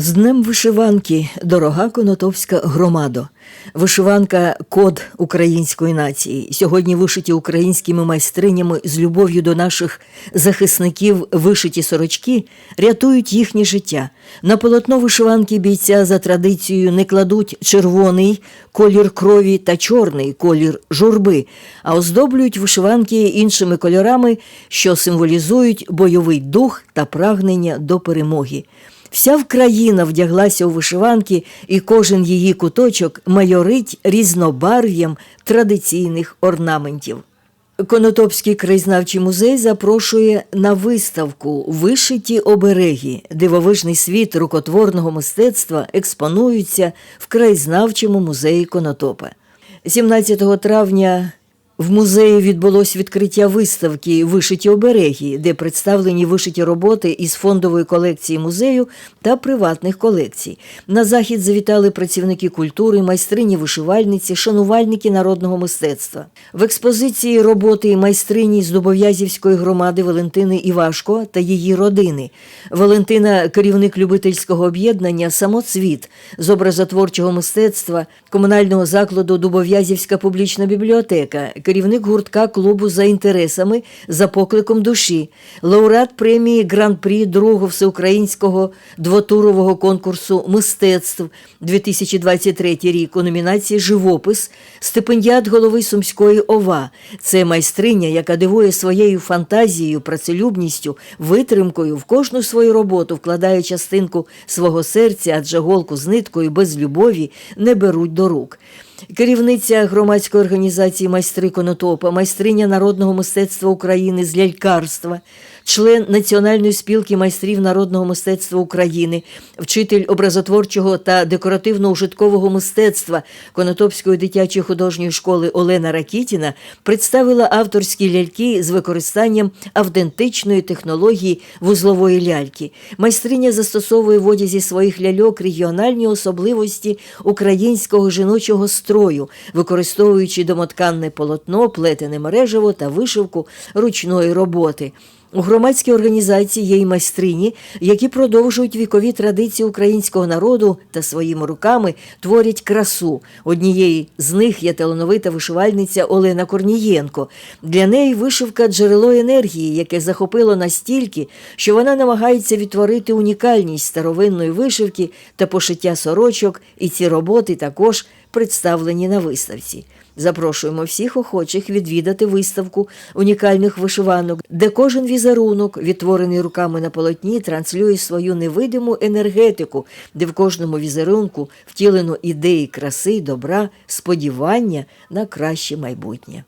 З Днем вишиванки, дорога конотопська громадо. Вишиванка код української нації. Сьогодні вишиті українськими майстринями з любов'ю до наших захисників вишиті сорочки рятують їхнє життя. На полотно вишиванки бійця за традицією не кладуть червоний колір крові та чорний колір журби, а оздоблюють вишиванки іншими кольорами, що символізують бойовий дух та прагнення до перемоги. Вся Вкраїна вдяглася у вишиванки, і кожен її куточок майорить різнобарв'ям традиційних орнаментів. Конотопський краєзнавчий музей запрошує на виставку Вишиті обереги. Дивовижний світ рукотворного мистецтва експонуються в краєзнавчому музеї Конотопа. 17 травня в музеї відбулось відкриття виставки Вишиті обереги, де представлені вишиті роботи із фондової колекції музею та приватних колекцій. На захід завітали працівники культури, майстрині вишивальниці, шанувальники народного мистецтва. В експозиції роботи майстрині з Дубов'язівської громади Валентини Івашко та її родини. Валентина керівник любительського об'єднання Самоцвіт з образотворчого мистецтва комунального закладу Дубов'язівська публічна бібліотека керівник гуртка клубу за інтересами за покликом душі, лауреат премії Гран-прі другого всеукраїнського двотурового конкурсу мистецтв 2023 рік у номінації Живопис, стипендіат голови Сумської ОВА. Це майстриня, яка дивує своєю фантазією, працелюбністю, витримкою в кожну свою роботу, вкладає частинку свого серця, адже голку з ниткою без любові не беруть до рук. Керівниця громадської організації майстри Конотопа, майстриня народного мистецтва України з лялькарства, член Національної спілки майстрів народного мистецтва України, вчитель образотворчого та декоративно-ужиткового мистецтва Конотопської дитячої художньої школи Олена Ракітіна представила авторські ляльки з використанням автентичної технології вузлової ляльки. Майстриня застосовує в одязі своїх ляльок регіональні особливості українського жіночого строю, використовуючи домотканне полотно, плетене мережево та вишивку ручної роботи. У громадській організації є й майстрині, які продовжують вікові традиції українського народу та своїми руками творять красу. Однією з них є талановита вишивальниця Олена Корнієнко. Для неї вишивка джерело енергії, яке захопило настільки, що вона намагається відтворити унікальність старовинної вишивки та пошиття сорочок, і ці роботи також представлені на виставці. Запрошуємо всіх охочих відвідати виставку унікальних вишиванок, де кожен візерунок, відтворений руками на полотні, транслює свою невидиму енергетику, де в кожному візерунку втілено ідеї краси, добра, сподівання на краще майбутнє.